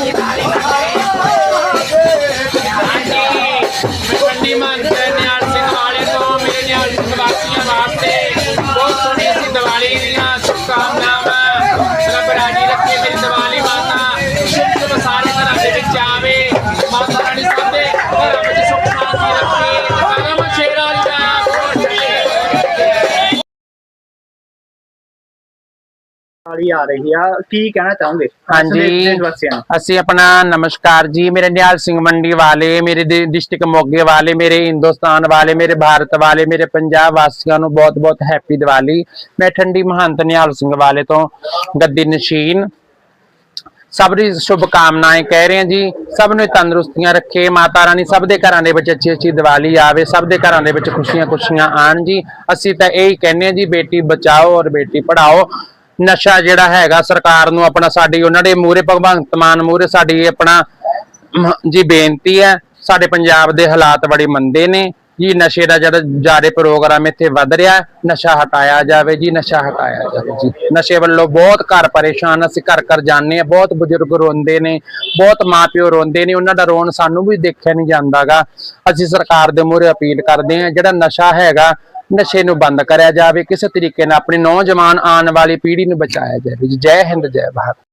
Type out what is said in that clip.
ਮੰਡੀ ਵਾਲੀ ਆ ਰਹੀ ਆ। ਕੀ ਕਹਿਣਾ ਚਾਹੋਗੇ? ਹਾਂਜੀ। ਦੇਸ਼ ਵਾਸੀਆਂ ਨੂੰ। ਅਸੀਂ ਆਪਣਾ ਨਮਸਕਾਰ ਜੀ। ਮੇਰੇ ਨਿਹਾਲ ਸਿੰਘ ਮੰਡੀ ਵਾਲੇ ਮੇਰੇ ਡਿਸਟ੍ਰਿਕਟ ਮੋਗੇ ਵਾਲੇ ਮੇਰੇ ਹਿੰਦੁਸਤਾਨ ਵਾਲੇ ਮੇਰੇ ਭਾਰਤ ਵਾਲੇ ਮੇਰੇ ਪੰਜਾਬ ਵਾਸੀਆਂ ਨੂੰ ਬਹੁਤ-ਬਹੁਤ ਹੈਪੀ ਦੀਵਾਲੀ। ਮੈਂ ਠੰਡੀ ਮਹੰਤ ਨਿਹਾਲ ਸਿੰਘ ਵਾਲੇ ਤੋਂ ਗੱਦੀ ਨਸ਼ੀਨ। ਸਭ ਦੀ ਸ਼ੁਭ ਕਾਮਨਾएं ਕਹਿ ਰਹੇ ਹਾਂ ਜੀ। ਸਭ ਨੂੰ ਤੰਦਰੁਸਤੀਆਂ ਰੱਖੇ। ਮਾਤਾ ਰਾਣੀ ਸਭ ਦੇ ਘਰਾਂ ਦੇ ਵਿੱਚ ਅੱਛੀ ਅੱਛੀ ਦੀਵਾਲੀ ਆਵੇ। ਸਭ ਦੇ ਘਰਾਂ ਦੇ ਵਿੱਚ ਖੁਸ਼ੀਆਂ ਖੁਸ਼ੀਆਂ ਆਣ ਜੀ। ਅਸੀਂ ਤਾਂ ਇਹੀ ਕਹਿੰਦੇ ਹਾਂ ਜੀ ਬੇਟੀ ਬਚਾਓ ਔਰ ਬੇਟੀ ਪੜਾਓ ਨਸ਼ਾ ਜਿਹੜਾ ਹੈਗਾ ਸਰਕਾਰ ਨੂੰ ਆਪਣਾ ਸਾਡੀ ਉਹਨਾਂ ਦੇ ਮੂਹਰੇ, ਭਗਵੰਤ ਮਾਨ ਮੂਹਰੇ ਸਾਡੀ ਆਪਣਾ ਜੀ ਬੇਨਤੀ ਹੈ, ਸਾਡੇ ਪੰਜਾਬ ਦੇ ਹਾਲਾਤ ਬੜੇ ਮੰਦੇ ਨੇ। ਜੀ ਨਸ਼ੇ ਦਾ ਜਿਹੜਾ ਜਾਰੇ ਪ੍ਰੋਗਰਾਮ ਇੱਥੇ ਵੱਧ ਰਿਹਾ ਨਸ਼ਾ ਹਟਾਇਆ ਜਾਵੇ ਜੀ, ਨਸ਼ਾ ਹਟਾਇਆ ਜਾਵੇ ਜੀ। ਨਸ਼ੇ ਵੱਲੋਂ ਬਹੁਤ ਘਰ ਪਰੇਸ਼ਾਨ ਅਸੀਂ ਘਰ ਘਰ ਜਾਂਦੇ ਆ ਬਹੁਤ ਬਜ਼ੁਰਗ ਰੋਂਦੇ ਨੇ, ਬਹੁਤ ਮਾਪਿਓ ਰੋਂਦੇ ਨੇ, ਉਹਨਾਂ ਦਾ ਰੋਣ ਸਾਨੂੰ ਵੀ ਦੇਖਿਆ ਨਹੀਂ ਜਾਂਦਾਗਾ। ਅਸੀਂ ਸਰਕਾਰ ਦੇ ਮੂਹਰੇ ਅਪੀਲ ਕਰਦੇ ਆ ਜਿਹੜਾ ਨਸ਼ਾ ਹੈਗਾ ਨਸ਼ੇ ਨੂੰ ਬੰਦ ਕਰਿਆ ਜਾਵੇ, ਕਿਸੇ ਤਰੀਕੇ ਨਾਲ ਆਪਣੇ ਨੌਜਵਾਨ ਆਉਣ ਵਾਲੀ ਪੀੜ੍ਹੀ ਨੂੰ ਬਚਾਇਆ ਜਾਵੇ। ਜੀ ਜੈ ਹਿੰਦ, ਜੈ ਭਾਰਤ।